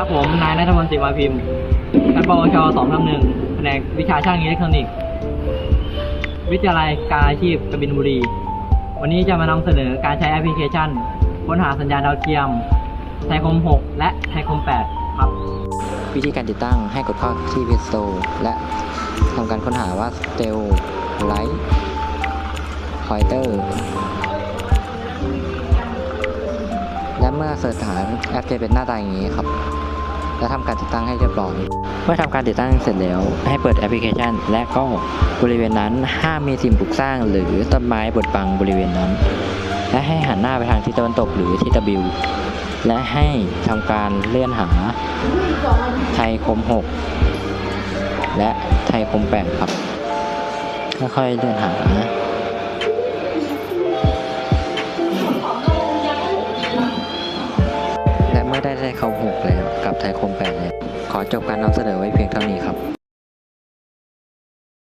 ครับผมนายนัทพลศิมาพิมพ์ชั้นปวชสองทับหนึ่งแผนกวิชาช่างอิเล็กทรอนิกส์ วิทยาลัยการอาชีพกบินบุรี วันนี้จะมานำเสนอการใช้แอปพลิเคชัน ค้นหาสัญญาณดาวเทียม ไทยคม 6 และไทยคม 8 ครับ วิธีการติดตั้งให้กดเข้าที่ Play Store และทำการค้นหาว่า s t e l Light Pointer และเมื่อเสิร์ชหาแอปจะเป็นหน้าตาอย่างนี้ครับ และทำการติดตั้งให้เรียบร้อย เมื่อทำการติดตั้งเสร็จแล้ว ให้เปิดแอปพลิเคชัน และก็บริเวณนั้นห้ามมีสิ่งปลูกสร้าง หรือต้นไม้บดบังบริเวณนั้น และให้หันหน้าไปทางทิศตะวันตกหรือทิศ W และให้ทำการเลื่อนหาไทยคม 6 และไทยคม 8 ครับค่อยๆเลื่อนหา ไม่ได้ไทยคม6แล้วกับไทยคมแปดเลย ขอจบการนำเสนอไว้เพียงเท่านี้ครับ